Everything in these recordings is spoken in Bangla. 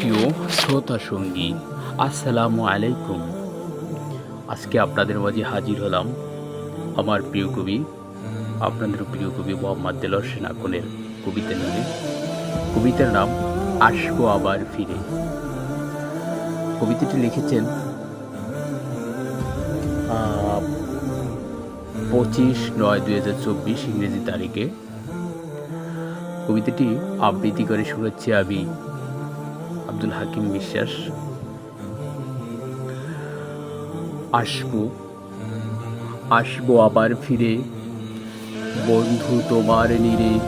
সুপ্রিয় শ্রোতা সঙ্গী, আসসালামু আলাইকুম। আজকে আপনাদের মাঝে হাজির হলাম আমার প্রিয় কবি, আপনাদের প্রিয় কবি মোহাম্মদ দেলর সেনাকনের কবিতা নিয়ে কবিতার নাম আসব আবার ফিরে কবিতাটি লিখেছেন পঁচিশ নয় দুই হাজার চব্বিশ ইংরেজি তারিখে। কবিতাটি আবৃত্তি করে শুনেছি আমি আব্দুল হাকিম বিশ্বাস। আসব। আসব আবার ফিরে। বন্ধু তোমার নিরে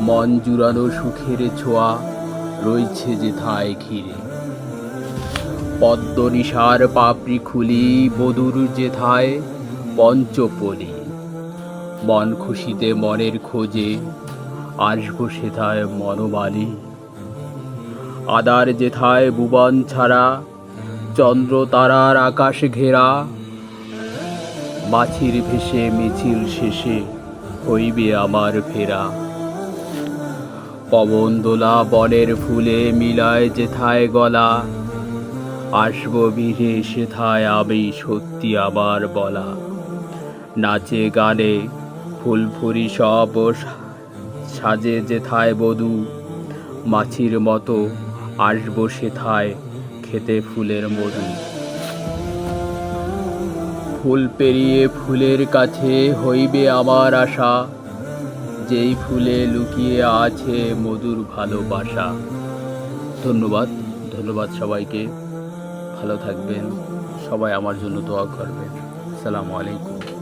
মন জুড়ানো সুখের ছোঁয়া রয়েছে যেথায় ঘিরে। পদ্ম নিশার পাপড়ি খুলি বধুর যেথায় পঞ্চপলি। মন খুশিতে মনের খোঁজে, আসব সেথায় মনোবালি আদার যেথায় ভুবন ছাড়া, চন্দ্র তারার আকাশ ঘেরা। মাছির ভেসে মিছিল শেষে হইবে আমার ফেরা। পবন দোলা বনের ফুলে মিলায় যেথায় গলা, আসব ভিড়ে সেথায় আমি সত্যি আবার বলা। নাচে গানে ফুলফুরি সব সাজে যেথায় বধূ, মাছির মতো আসব সেথায় খেতে ফুলের মধু। ফুল পেরিয়ে ফুলের কাছে হইবে আমার আশা। যেই ফুলে লুকিয়ে আছে মধুর ভালোবাসা। ধন্যবাদ ধন্যবাদ সবাইকে। ভালো থাকবেন, সবাই আমার জন্য দোয়া করবেন। সালামু আলাইকুম।